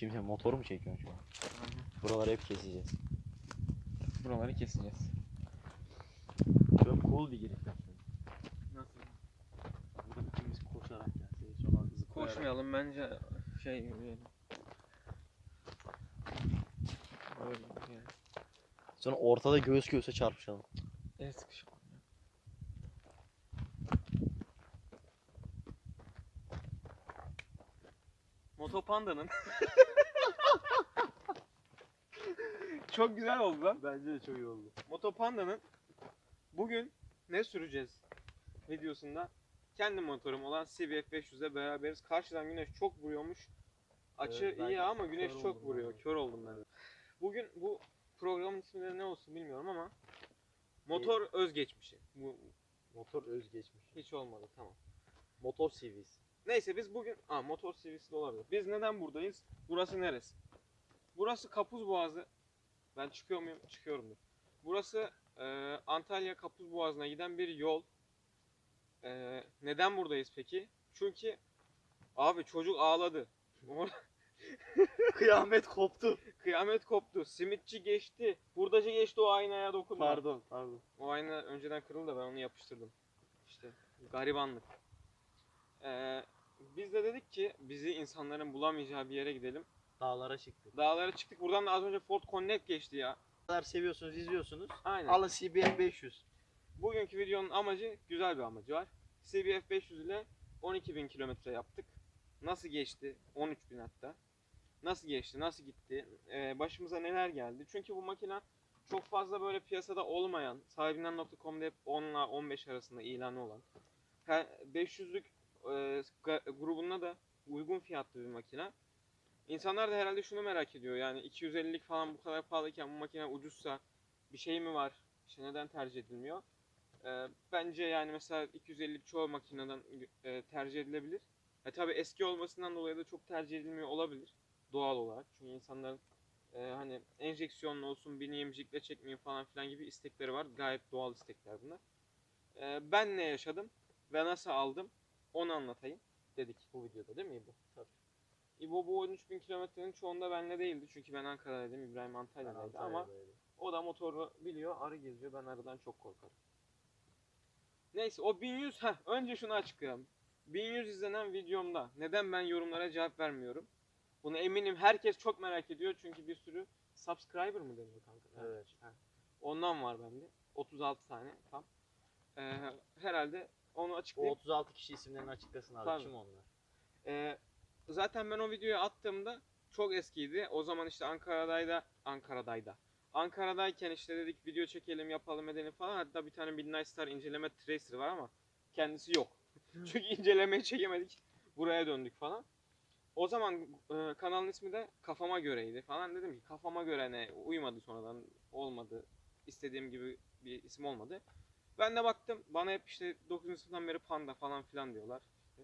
Sen motoru mu çekiyorsun şu an? Buraları hep keseceğiz. Buraları keseceğiz. Çok cool bir giriş yaptın. Nasıl? Burada ikimiz koşarak gelseydik sonra zıplayarak. Koşmayalım bence şey yürüyelim. Böyle yani. Sonra ortada göğüs göğüse çarpışalım. El sıkışalım. Motopanda'nın Çok güzel oldu lan. Bence de çok iyi oldu. Motopanda'nın bugün ne süreceğiz videosunda kendi motorum olan CBF 500'e beraberiz. Karşıdan güneş çok vuruyormuş. Açı Evet, iyi ama güneş çok vuruyor. abi. Kör oldum ben. Bugün bu programın ismi de ne olsun bilmiyorum ama motor özgeçmişi. Bu Motor özgeçmiş. hiç olmadı tamam. Motor CV'si. Neyse biz bugün Aa, motor CV'si de olabilir. Biz neden buradayız? Burası neresi? Burası Kapuz Boğazı. Ben çıkıyor muyum? Çıkıyorumdur. Burası e, Antalya Kapuz Boğazı'na giden bir yol. E, neden buradayız peki? Çünkü abi çocuk ağladı. Kıyamet koptu. Kıyamet koptu. Simitçi geçti. Hurdacı geçti o aynaya dokunma. Pardon, pardon. O ayna önceden kırıldı da ben onu yapıştırdım. İşte garibanlık. Ee, biz de dedik ki bizi insanların bulamayacağı bir yere gidelim. Dağlara çıktık. Dağlara çıktık. Buradan da az önce Ford Connect geçti ya. Kadar seviyorsunuz, izliyorsunuz. Aynen. Alın CBF 500. Bugünkü videonun amacı güzel bir amacı var. CBF 500 ile 12.000 kilometre yaptık. Nasıl geçti? 13.000 hatta. Nasıl geçti? Nasıl gitti? Ee, başımıza neler geldi? Çünkü bu makine çok fazla böyle piyasada olmayan, sahibinden.com'da hep 10 ile 15 arasında ilanı olan, her 500'lük e, ga- grubuna da uygun fiyatlı bir makine. İnsanlar da herhalde şunu merak ediyor yani 250'lik falan bu kadar pahalıyken bu makine ucuzsa bir şey mi var? İşte neden tercih edilmiyor? Ee, bence yani mesela 250'lik çoğu makineden e, tercih edilebilir. E tabi eski olmasından dolayı da çok tercih edilmiyor olabilir doğal olarak. Çünkü insanların e, hani enjeksiyonlu olsun, bineyim, jikle çekmeyeyim falan filan gibi istekleri var. Gayet doğal istekler bunlar. E, ben ne yaşadım ve nasıl aldım onu anlatayım dedik bu videoda değil mi İbo? Tabii. İbo bu 13.000 kilometrenin çoğunda benle değildi. Çünkü ben Ankara'daydım, İbrahim Antalya'daydı ama o da motoru biliyor, arı geziyor. Ben arıdan çok korkarım. Neyse o 1100, heh, önce şunu açıklayalım. 1100 izlenen videomda neden ben yorumlara cevap vermiyorum? Bunu eminim herkes çok merak ediyor çünkü bir sürü subscriber mı deniyor kanka? Evet. Heh. Ondan var bende. 36 tane tam. Ee, herhalde onu O açıklayayım. 36 kişi isimlerini açıklasın abi. Tabii. Kim onlar? Ee, zaten ben o videoyu attığımda çok eskiydi. O zaman işte Ankara'daydı. Ankara'daydı. Ankara'dayken işte dedik video çekelim yapalım edelim falan. Hatta bir tane Midnight Star inceleme tracer var ama kendisi yok. Çünkü incelemeyi çekemedik. Buraya döndük falan. O zaman e, kanalın ismi de Kafama Göreydi falan. Dedim ki kafama göre ne? Uymadı sonradan. Olmadı. İstediğim gibi bir isim olmadı. Ben de baktım. Bana hep işte 9. sınıftan beri panda falan filan diyorlar. İşte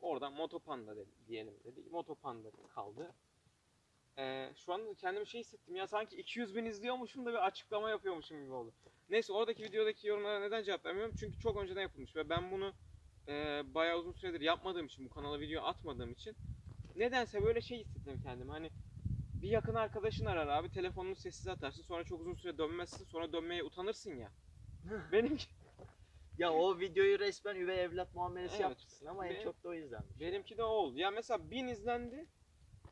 Oradan Motopanda dedi, diyelim dedik. Motopanda kaldı. Ee, şu an kendimi şey hissettim ya sanki 200 bin izliyormuşum da bir açıklama yapıyormuşum gibi oldu. Neyse oradaki videodaki yorumlara neden cevap vermiyorum? Çünkü çok önceden yapılmış ve ben bunu e, bayağı uzun süredir yapmadığım için, bu kanala video atmadığım için nedense böyle şey hissettim kendimi. Hani bir yakın arkadaşın arar abi, telefonunu sessize atarsın, sonra çok uzun süre dönmezsin, sonra dönmeye utanırsın ya. Benimki Ya o videoyu resmen üvey evlat muamelesi Evet. yapmışsın ama en Benim- çok da o izlenmiş. Benimki de o oldu. Ya mesela 1000 izlendi.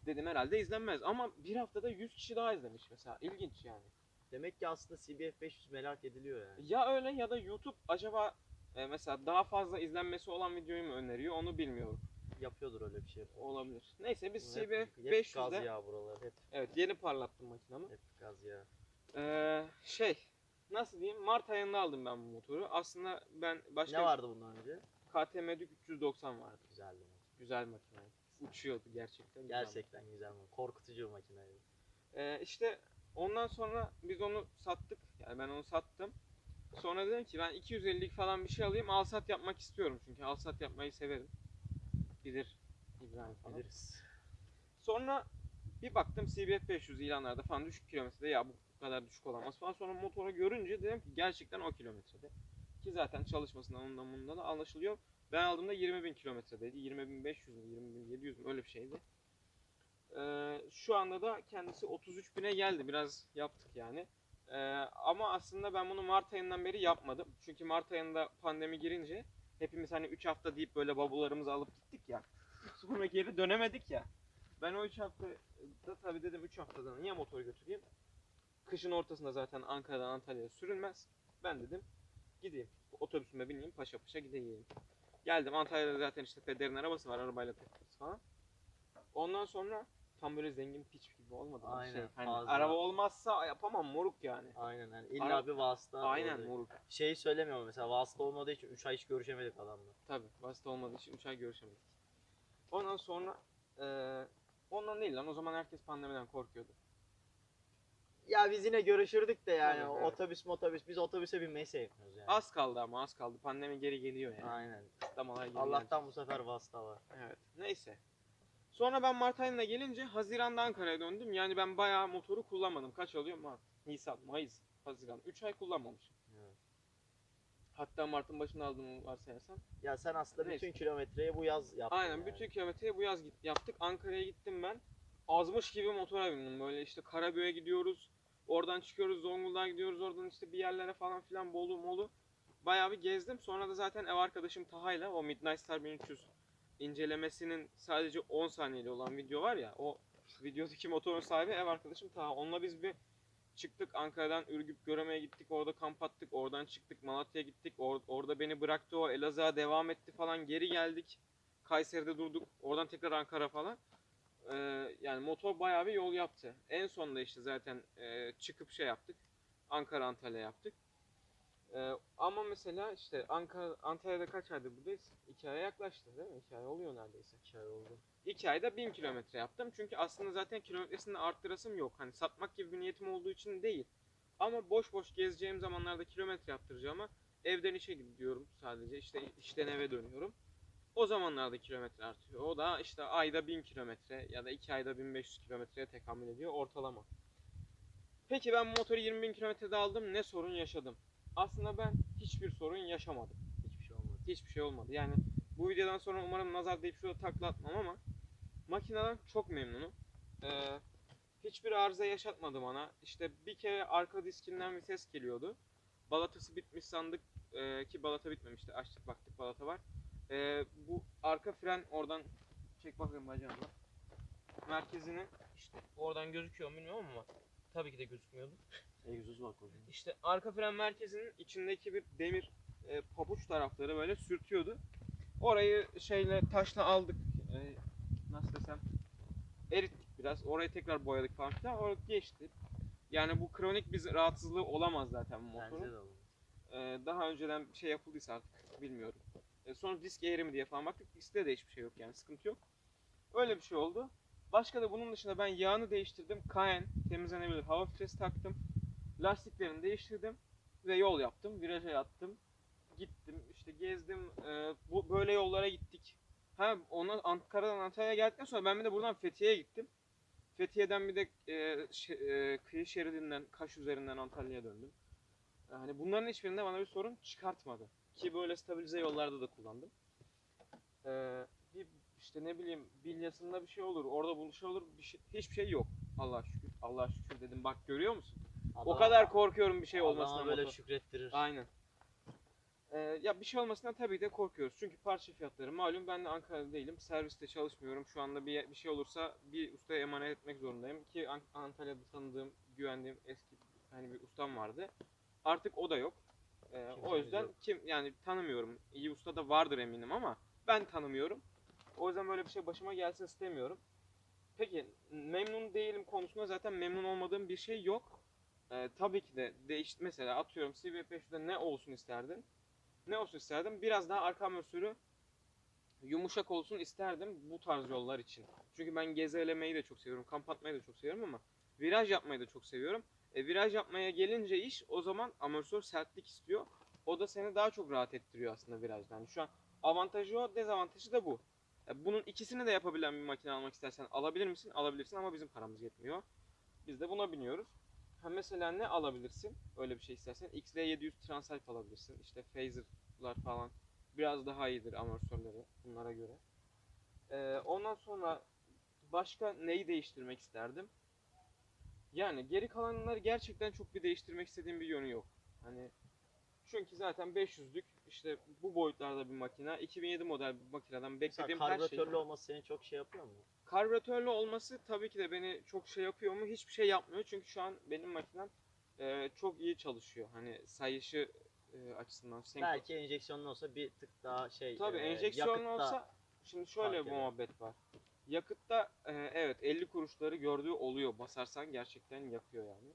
Dedim herhalde izlenmez. Ama bir haftada 100 kişi daha izlemiş mesela. İlginç yani. Demek ki aslında CBF 500 merak ediliyor yani. Ya öyle ya da YouTube acaba e, mesela daha fazla izlenmesi olan videoyu mu öneriyor onu bilmiyorum. Yapıyordur öyle bir şey. Olabilir. Neyse biz Hep- CBF hep gaz 500'de yağı buralar hep, evet yeni parlattım makinamı. hep gaz yağı. Ee, şey nasıl diyeyim Mart ayında aldım ben bu motoru. Aslında ben başka Ne vardı bundan önce? KTM Duke 390 vardı. Güzeldi. Güzel makine. Uçuyordu gerçekten. güzel Gerçekten güzel mi? Korkutucu bir makineydi. Ee, işte ondan sonra biz onu sattık. Yani ben onu sattım. Sonra dedim ki ben 250'lik falan bir şey alayım. Al sat yapmak istiyorum çünkü al sat yapmayı severim. Bilir İbrahim falan. Biliriz. Sonra bir baktım CBF 500 ilanlarda falan düşük kilometrede ya bu kadar düşük olamaz falan. Sonra motoru görünce dedim ki gerçekten o kilometrede. Ki zaten çalışmasından ondan bundan da anlaşılıyor. Ben aldığımda 20.000 kilometredeydi. 20.500 mü 20.700 mü öyle bir şeydi. Ee, şu anda da kendisi 33 bine geldi. Biraz yaptık yani. Ee, ama aslında ben bunu Mart ayından beri yapmadım. Çünkü Mart ayında pandemi girince hepimiz hani 3 hafta deyip böyle bavullarımızı alıp gittik ya. Sonra geri dönemedik ya. Ben o 3 hafta da tabii dedim 3 haftada niye motor götüreyim? Kışın ortasında zaten Ankara'dan Antalya'ya sürülmez. Ben dedim gideyim. Otobüsüme bineyim paşa paşa gideyim. Geldim Antalya'da zaten işte pederin arabası var arabayla takılırız falan. Ondan sonra tam böyle zengin piç gibi olmadı mı? Aynen, Şey, hani fazla. araba olmazsa yapamam moruk yani. Aynen yani illa Ara- bir vasıta. Aynen olacak. moruk. Şey söylemiyorum mesela vasıta olmadığı için 3 ay hiç görüşemedik adamla. Tabi basit olmadığı için 3 ay görüşemedik. Ondan sonra eee ondan değil lan o zaman herkes pandemiden korkuyordu. Ya biz yine görüşürdük de yani Tabii, evet. otobüs motobüs biz otobüse binmeyi sevmiyoruz yani. Az kaldı ama az kaldı. Pandemi geri geliyor yani. Aynen. Kısıtlamalar geri Allah'tan bu sefer vasıta var. Evet. Neyse. Sonra ben Mart ayına gelince Haziran'da Ankara'ya döndüm. Yani ben bayağı motoru kullanmadım. Kaç oluyor? Mart, Nisan, Mayıs, Haziran. 3 ay kullanmamışım. Evet. Hatta Mart'ın başında aldığımı varsayarsam. Ya sen aslında Neyse. bütün kilometreyi bu yaz yaptın. Aynen yani. bütün kilometreyi bu yaz git, yaptık. Ankara'ya gittim ben. Azmış gibi motora bindim. Böyle işte Karabük'e gidiyoruz. Oradan çıkıyoruz Zonguldak'a gidiyoruz. Oradan işte bir yerlere falan filan Bolu Molu. Bayağı bir gezdim. Sonra da zaten ev arkadaşım Taha'yla o Midnight Star 1300 incelemesinin sadece 10 saniyeli olan video var ya. O videodaki motorun sahibi ev arkadaşım Taha. Onunla biz bir çıktık Ankara'dan Ürgüp Göreme'ye gittik. Orada kamp attık. Oradan çıktık Malatya'ya gittik. Or- orada beni bıraktı o. Elazığ'a devam etti falan. Geri geldik. Kayseri'de durduk. Oradan tekrar Ankara falan. Ee, yani motor bayağı bir yol yaptı. En sonunda işte zaten e, çıkıp şey yaptık. Ankara Antalya yaptık. Ee, ama mesela işte Ankara Antalya'da kaç aydır buradayız? İki aya yaklaştı değil mi? İki ay oluyor neredeyse. İki ay oldu. İki ayda bin kilometre yaptım. Çünkü aslında zaten kilometresini arttırasım yok. Hani satmak gibi bir niyetim olduğu için değil. Ama boş boş gezeceğim zamanlarda kilometre yaptıracağıma evden işe gidiyorum sadece. İşte işten eve dönüyorum. O zamanlarda kilometre artıyor. O da işte ayda 1000 kilometre ya da 2 ayda 1500 kilometreye tekamül ediyor ortalama. Peki ben motoru 20 bin kilometrede aldım. Ne sorun yaşadım? Aslında ben hiçbir sorun yaşamadım. Hiçbir şey olmadı. Hiçbir şey olmadı. Yani bu videodan sonra umarım nazar deyip şurada takla atmam ama makineden çok memnunum. Ee, hiçbir arıza yaşatmadı bana. İşte bir kere arka diskinden bir ses geliyordu. Balatası bitmiş sandık ee, ki balata bitmemişti. Açtık baktık balata var. Ee, bu arka fren oradan çek bakayım bacağımla. Merkezini işte oradan gözüküyor mu bilmiyorum ama tabii ki de gözükmüyordu. Egzoz bak o zaman. İşte arka fren merkezinin içindeki bir demir e, pabuç tarafları böyle sürtüyordu. Orayı şeyle taşla aldık. E, nasıl desem erittik biraz. Orayı tekrar boyadık falan filan. Orada geçti. Yani bu kronik bir rahatsızlığı olamaz zaten bu Bence motorun. de oldu. Ee, daha önceden bir şey yapıldıysa artık bilmiyorum. Ee, sonra disk eğri mi diye falan baktık. Diskte de hiçbir şey yok yani sıkıntı yok. Öyle bir şey oldu. Başka da bunun dışında ben yağını değiştirdim. Cayenne temizlenebilir hava filtresi taktım. Lastiklerini değiştirdim ve yol yaptım. Viraja yattım. Gittim işte gezdim. Ee, bu böyle yollara gittik. Ha ona Ankara'dan Antalya'ya geldikten sonra ben bir de buradan Fethiye'ye gittim. Fethiye'den bir de e, şe- e, kıyı şeridinden Kaş üzerinden Antalya'ya döndüm. Yani bunların hiçbirinde bana bir sorun çıkartmadı. Ki böyle stabilize yollarda da kullandım. Ee, bir işte ne bileyim bilyasında bir şey olur, orada bu şey olur, bir şey, hiçbir şey yok. Allah şükür. Allah şükür dedim. Bak görüyor musun? o Adama- kadar korkuyorum bir şey olmasına. böyle motor. şükrettirir. Aynen. Ee, ya bir şey olmasından tabii de korkuyoruz. Çünkü parça fiyatları malum ben de Ankara'da değilim. Serviste çalışmıyorum. Şu anda bir, bir şey olursa bir ustaya emanet etmek zorundayım. Ki An- Antalya'da tanıdığım, güvendiğim eski hani bir ustam vardı. Artık o da yok. Ee, o yüzden kim yani tanımıyorum. İyi usta da vardır eminim ama ben tanımıyorum. O yüzden böyle bir şey başıma gelsin istemiyorum. Peki memnun değilim konusunda zaten memnun olmadığım bir şey yok. Ee, tabii ki de değiş mesela atıyorum CB500'de ne olsun isterdin? Ne olsun isterdim? Biraz daha arka amortisörü yumuşak olsun isterdim bu tarz yollar için. Çünkü ben gezelemeyi de çok seviyorum, kamp atmayı da çok seviyorum ama viraj yapmayı da çok seviyorum. E, viraj yapmaya gelince iş o zaman amortisör sertlik istiyor. O da seni daha çok rahat ettiriyor aslında virajda. Yani şu an avantajı o, dezavantajı da bu. E, bunun ikisini de yapabilen bir makine almak istersen alabilir misin? Alabilirsin ama bizim paramız yetmiyor. Biz de buna biniyoruz. Ha mesela ne alabilirsin? Öyle bir şey istersen XL700 Transalp alabilirsin. İşte Phaser'lar falan biraz daha iyidir amortisörleri bunlara göre. Ee, ondan sonra başka neyi değiştirmek isterdim? Yani geri kalanları gerçekten çok bir değiştirmek istediğim bir yönü yok. Hani çünkü zaten 500'lük işte bu boyutlarda bir makine, 2007 model bir makineden Mesela beklediğim her şey. karbüratörlü olması seni çok şey yapıyor mu? Karbüratörlü olması tabii ki de beni çok şey yapıyor mu? Hiçbir şey yapmıyor. Çünkü şu an benim makinem e, çok iyi çalışıyor. Hani sayışı e, açısından. senkron- Belki enjeksiyonlu olsa bir tık daha şey Tabii e, enjeksiyonlu yakıtta- olsa şimdi şöyle bir muhabbet var. Yakıtta e, evet 50 kuruşları gördüğü oluyor. Basarsan gerçekten yakıyor yani.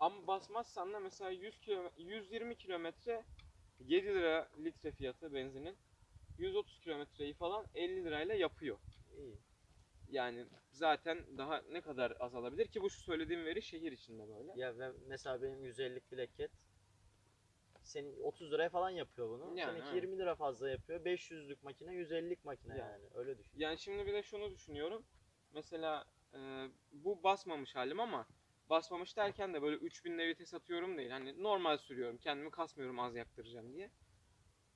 Ama basmazsan da mesela 100 kilo, 120 kilometre 7 lira litre fiyatı benzinin. 130 kilometreyi falan 50 lirayla yapıyor. iyi. Yani zaten daha ne kadar azalabilir ki bu şu söylediğim veri şehir içinde böyle. Ya ve mesela benim 150'lik bileket senin 30 liraya falan yapıyor bunu. Yani, Seninki evet. 20 lira fazla yapıyor. 500'lük makine 150'lik makine Yani. yani. Öyle düşün. Yani şimdi bir de şunu düşünüyorum. Mesela e, bu basmamış halim ama basmamış derken de böyle 3000 vites satıyorum değil. Hani normal sürüyorum. Kendimi kasmıyorum az yaktıracağım diye.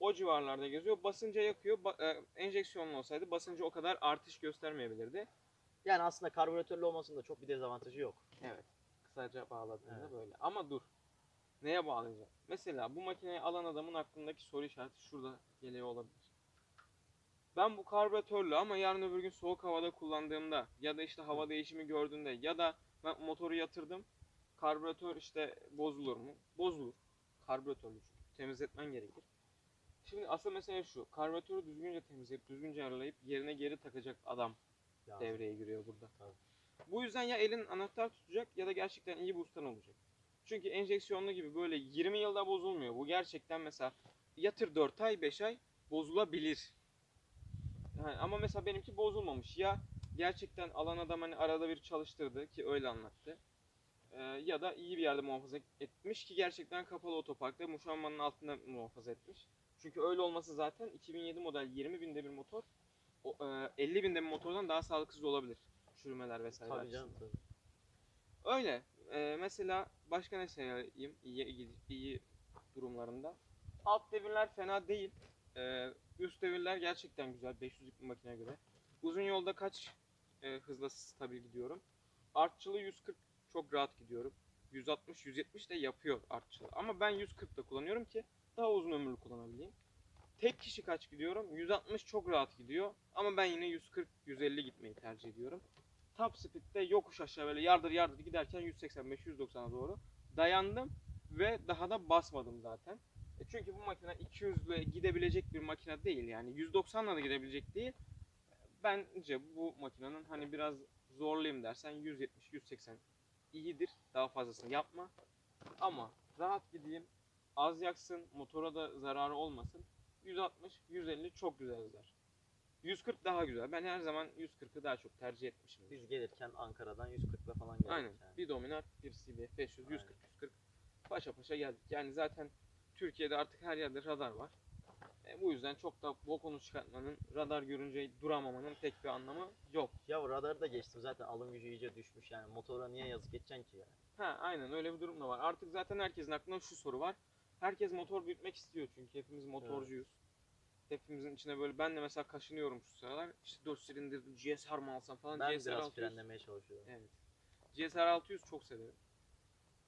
O civarlarda geziyor. Basınca yakıyor. Ba- e, enjeksiyonlu olsaydı basınca o kadar artış göstermeyebilirdi. Yani aslında karbüratörlü olmasının da çok bir dezavantajı yok. Evet. Kısaca bağladığında Evet. böyle. Ama dur. Neye bağlayacağım? Mesela bu makineyi alan adamın aklındaki soru işareti şurada geliyor olabilir. Ben bu karbüratörlü ama yarın öbür gün soğuk havada kullandığımda ya da işte hava değişimi gördüğümde ya da ben motoru yatırdım. Karbüratör işte bozulur mu? Bozulur. Karbüratörlü çünkü. Temizletmen gerekir. Şimdi asıl mesele şu. Karbüratörü düzgünce temizleyip düzgünce ayarlayıp yerine geri takacak adam Ya. devreye giriyor burada. Tabii. Bu yüzden ya elin anahtar tutacak ya da gerçekten iyi bir ustan olacak. Çünkü enjeksiyonlu gibi böyle 20 yılda bozulmuyor. Bu gerçekten mesela yatır 4 ay 5 ay bozulabilir. Yani ama mesela benimki bozulmamış. Ya gerçekten alan adam hani arada bir çalıştırdı ki öyle anlattı. Ee, ya da iyi bir yerde muhafaza etmiş ki gerçekten kapalı otoparkta muşambanın altında muhafaza etmiş. Çünkü öyle olması zaten 2007 model 20 binde bir motor o, e, 50 binde bir motordan daha sağlıksız olabilir. Çürümeler vesaire. Tabii canım tabii. Öyle. Ee, mesela başka ne sayayım iyi, iyi, durumlarında? Alt devirler fena değil. Ee, üst devirler gerçekten güzel 500'lük bir makineye göre. Uzun yolda kaç e, hızla stabil gidiyorum? Artçılı 140 çok rahat gidiyorum. 160-170 de yapıyor artçılı. Ama ben 140 da kullanıyorum ki daha uzun ömürlü kullanabileyim. Tek kişi kaç gidiyorum? 160 çok rahat gidiyor. Ama ben yine 140-150 gitmeyi tercih ediyorum top speed'de yokuş aşağı böyle yardır yardır giderken 185-190'a doğru dayandım ve daha da basmadım zaten. E çünkü bu makine 200 ile gidebilecek bir makine değil yani 190'la da gidebilecek değil. Bence bu makinenin hani biraz zorlayayım dersen 170-180 iyidir. Daha fazlasını yapma. Ama rahat gideyim, az yaksın, motora da zararı olmasın. 160-150 çok güzel gider. 140 daha güzel. Ben her zaman 140'ı daha çok tercih etmişim. Biz gelirken Ankara'dan 140'la falan geldik Aynen. yani. Bir Dominar, bir CBF 500, Aynen. 140, 140. Paşa paşa geldik. Yani zaten Türkiye'de artık her yerde radar var. E, bu yüzden çok da bokunu çıkartmanın, radar görünce duramamanın pek bir anlamı yok. Ya radarı da geçtim zaten alım gücü iyice düşmüş yani motora niye yazık edeceksin ki ya. Ha aynen öyle bir durum da var. Artık zaten herkesin aklında şu soru var. Herkes motor büyütmek istiyor çünkü hepimiz motorcuyuz. Hepimizin içine böyle ben de mesela kaşınıyorum şu sıralar. İşte 4 silindirli GSR mı alsam falan. Ben GSR biraz 600 frenlemeye çalışıyorum. Evet. GSR 600 çok severim.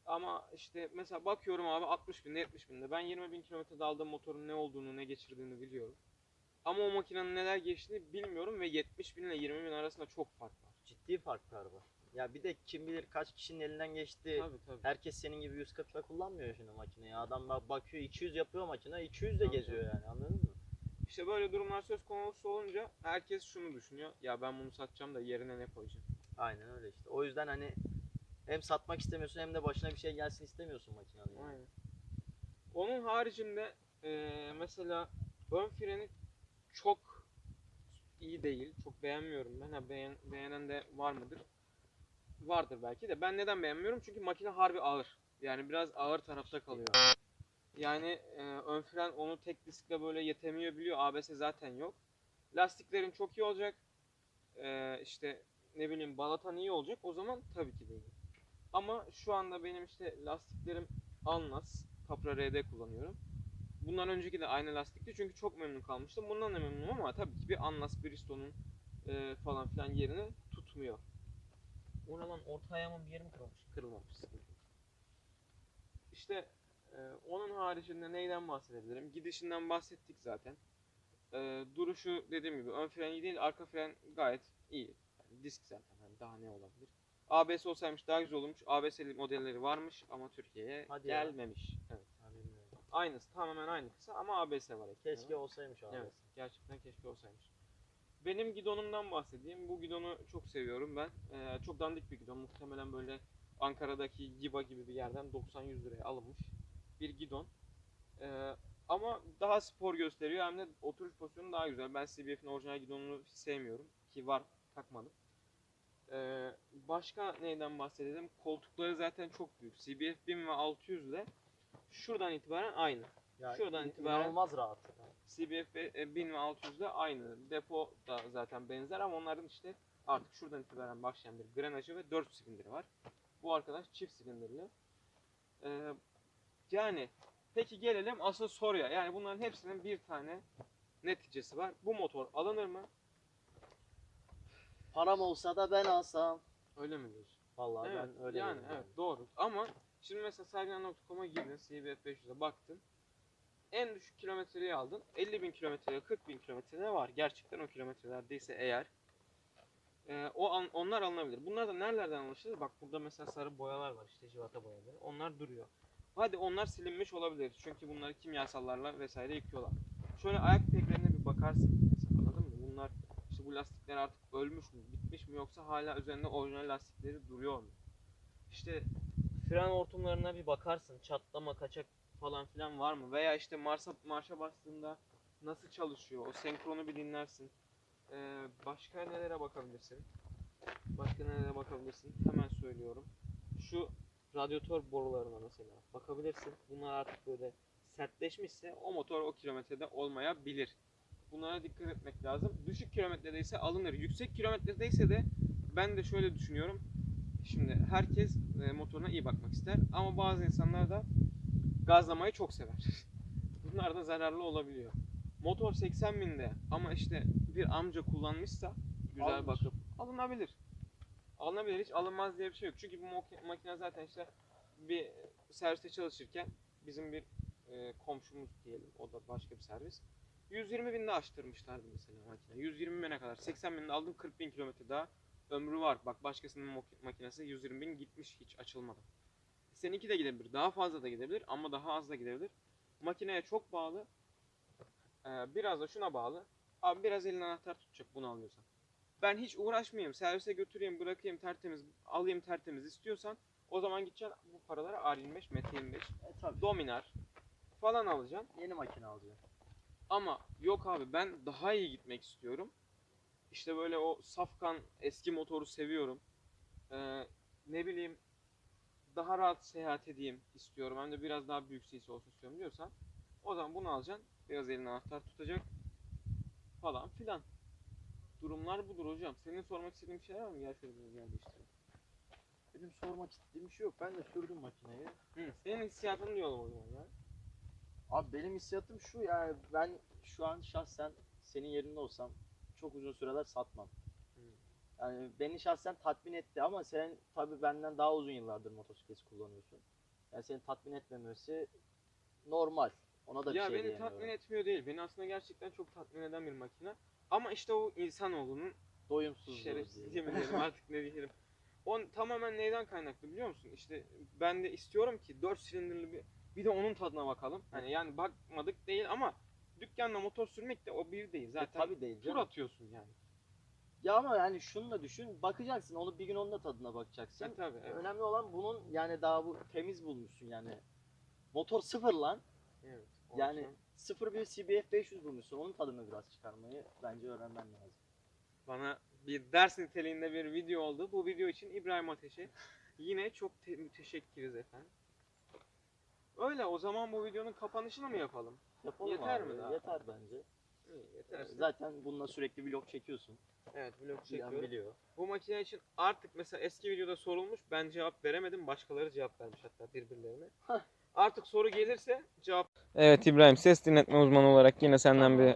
Ama işte mesela bakıyorum abi 60 binde 70 binde. Ben 20 bin kilometrede aldığım motorun ne olduğunu ne geçirdiğini biliyorum. Ama o makinenin neler geçtiğini bilmiyorum ve 70 bin ile 20 bin arasında çok fark var. Ciddi farklar var. Ya bir de kim bilir kaç kişinin elinden geçti. Tabii tabii. Herkes senin gibi 140'la kullanmıyor şimdi makineyi. Adam bak bakıyor 200 yapıyor makine 200 de Tabii, geziyor tabii. yani anladın mı? İşte böyle durumlar söz konusu olunca herkes şunu düşünüyor. Ya ben bunu satacağım da yerine ne koyacağım? Aynen öyle işte. O yüzden hani hem satmak istemiyorsun hem de başına bir şey gelsin istemiyorsun makinenin. yani. Aynen. Onun haricinde eee, mesela ön freni çok iyi değil. Çok beğenmiyorum ben. Ha, beğen, beğenen de var mıdır? Vardır belki de. Ben neden beğenmiyorum? Çünkü makine harbi ağır. Yani biraz ağır tarafta kalıyor. Yani eee, ön fren onu tek diskle böyle yetemiyor biliyor. ABS zaten yok. Lastiklerin çok iyi olacak. Eee işte ne bileyim balatan iyi olacak. O zaman tabii ki değil. Ama şu anda benim işte lastiklerim Alnas Capra RD kullanıyorum. Bundan önceki de aynı lastikti çünkü çok memnun kalmıştım. Bundan da memnunum ama tabii ki bir Alnas Bristol'un e, falan filan yerini tutmuyor. O lan orta ayağımın bir yerim kırılmış. Kırılmamış. İşte e, onun haricinde neyden bahsedebilirim? Gidişinden bahsettik zaten. E, duruşu dediğim gibi ön fren iyi değil, arka fren gayet iyi. Yani disk zaten hani daha ne olabilir? ABS olsaymış daha güzel olurmuş. ABS'li modelleri varmış ama Türkiye'ye Hadi ya. gelmemiş. Evet. Aynısı tamamen aynısı ama ABS var. ekstradan. Keşke olsaymış abi. Evet, gerçekten keşke olsaymış. Benim gidonumdan bahsedeyim. Bu gidonu çok seviyorum ben. Ee, çok dandik bir gidon. Muhtemelen böyle Ankara'daki Giba gibi bir yerden 90-100 liraya alınmış bir gidon. Ee, ama daha spor gösteriyor hem de oturuş pozisyonu daha güzel. Ben CBF'in orijinal gidonunu sevmiyorum ki var takmadım. Ee, başka neyden bahsedelim? Koltukları zaten çok büyük. CBF 1000 ve 600 ile şuradan itibaren aynı. Ya, Şuradan itibaren- inanılmaz rahat. CBF ve, e, 1000 ve 600 de aynı. Depo da zaten benzer ama onların işte artık şuradan itibaren başlayan bir grenajı ve 4 silindiri var. Bu arkadaş çift silindirli. Ee, yani peki gelelim asıl soruya. Yani bunların hepsinin bir tane neticesi var. Bu motor alınır mı? Param olsa da ben alsam. Öyle mi diyorsun? Vallahi evet, ben öyle yani diyorum evet doğru. Ama şimdi mesela Sergen.com'a girdin CBF 500'e baktın. En düşük kilometreyi aldın. 50 bin kilometreye 40 bin kilometrede var. Gerçekten o kilometrelerdeyse eğer. Ee, o an, onlar alınabilir. Bunlar da nerelerden alınır? Bak burada mesela sarı boyalar var işte civata boyaları. Onlar duruyor. Hadi onlar silinmiş olabilir. Çünkü bunları kimyasallarla vesaire yıkıyorlar. Şöyle ayak peklerine bir bakarsın. Mesela, anladın mı? Bunlar işte bu lastikler artık ölmüş mü, bitmiş mi yoksa hala üzerinde orijinal lastikleri duruyor mu? İşte fren hortumlarına bir bakarsın. Çatlama, kaçak falan filan var mı? Veya işte marşa, marşa bastığında nasıl çalışıyor? O senkronu bir dinlersin. Ee, başka nelere bakabilirsin? Başka nelere bakabilirsin? Hemen söylüyorum. Şu radyatör borularına mesela bakabilirsin. Bunlar artık böyle sertleşmişse o motor o kilometrede olmayabilir. Bunlara dikkat etmek lazım. Düşük kilometredeyse alınır. Yüksek kilometredeyse de ben de şöyle düşünüyorum. Şimdi herkes e, motoruna iyi bakmak ister ama bazı insanlar da gazlamayı çok sever. Bunlar da zararlı olabiliyor. Motor 80 binde ama işte bir amca kullanmışsa güzel Alınır. bakıp alınabilir. Alınabilir hiç alınmaz diye bir şey yok. Çünkü bu mak- makine zaten işte bir serviste çalışırken bizim bir e, komşumuz diyelim o da başka bir servis. 120 binde açtırmışlardı mesela makine. 120 bine kadar. 80 binde aldım 40 bin kilometre daha ömrü var. Bak başkasının makinesi 120 bin gitmiş hiç açılmadı. Seninki de gidebilir. Daha fazla da gidebilir ama daha az da gidebilir. Makineye çok bağlı. Ee, biraz da şuna bağlı. Abi biraz elin anahtar tutacak bunu alıyorsan. Ben hiç uğraşmayayım. Servise götüreyim, bırakayım tertemiz, alayım tertemiz istiyorsan o zaman gideceksin bu paralara R25, Mete 25, E tabii. Dominar falan alacaksın. Yeni makine alacağım. Ama yok abi ben daha iyi gitmek istiyorum. İşte böyle o safkan eski motoru seviyorum. Ee, ne bileyim daha rahat seyahat edeyim istiyorum. Hem de biraz daha büyük CC olsun istiyorum diyorsan o zaman bunu alacaksın. Biraz elin anahtar tutacak falan filan. Durumlar budur hocam. Senin sormak istediğin bir şeyler var mı? Gel şöyle bir gel değiştirelim. Benim sormak istediğim bir şey yok. Ben de sürdüm makineyi. Hı, senin hissiyatını diyorum o zaman ya. Abi benim hissiyatım şu yani ben şu an şahsen senin yerinde olsam çok uzun süreler satmam. Hı. Yani beni şahsen tatmin etti ama sen tabi benden daha uzun yıllardır motosiklet kullanıyorsun. Yani seni tatmin etmemesi normal. Ona da bir ya şey beni tatmin etmiyor değil. Beni aslında gerçekten çok tatmin eden bir makine. Ama işte o insanoğlunun Doyumsuzluğu şerefsizliği mi diyelim artık ne diyelim. O tamamen neyden kaynaklı biliyor musun? İşte ben de istiyorum ki 4 silindirli bir bir de onun tadına bakalım. Hani yani bakmadık değil ama dükkanda motor sürmek de o bir değil. E, Zaten tabii değil tur canım. atıyorsun yani. Ya ama yani şunu da düşün. Bakacaksın. Onu bir gün onun da tadına bakacaksın. E, tabii evet. Önemli olan bunun yani daha bu temiz bulmuşsun yani. Motor sıfır lan. evet. Yani Yani sıfır bir CBF 500 bulmuşsun. Onun tadını biraz çıkarmayı bence öğrenmen lazım. bana bir ders niteliğinde bir video oldu. Bu video için İbrahim Ateş'e yine çok te- müteşekkiriz efendim. Öyle o zaman bu videonun kapanışını mı yapalım? Yapalım Yeter abi. mi daha? Yeter bence. İyi, yeterse. Zaten bununla sürekli vlog çekiyorsun. Evet vlog Bilen çekiyorum. biliyor. Bu makine için artık mesela eski videoda sorulmuş ben cevap veremedim başkaları cevap vermiş hatta birbirlerine. Hah. Artık soru gelirse cevap. Evet İbrahim ses dinletme uzmanı olarak yine senden bir...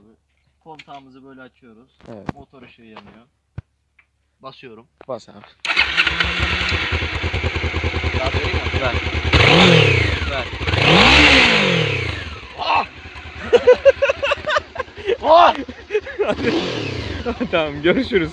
Kontağımızı böyle açıyoruz. Evet. Motor ışığı yanıyor. Basıyorum. Bas abi. Daha mi? Ver. Ver. Ah! Ah! tamam görüşürüz.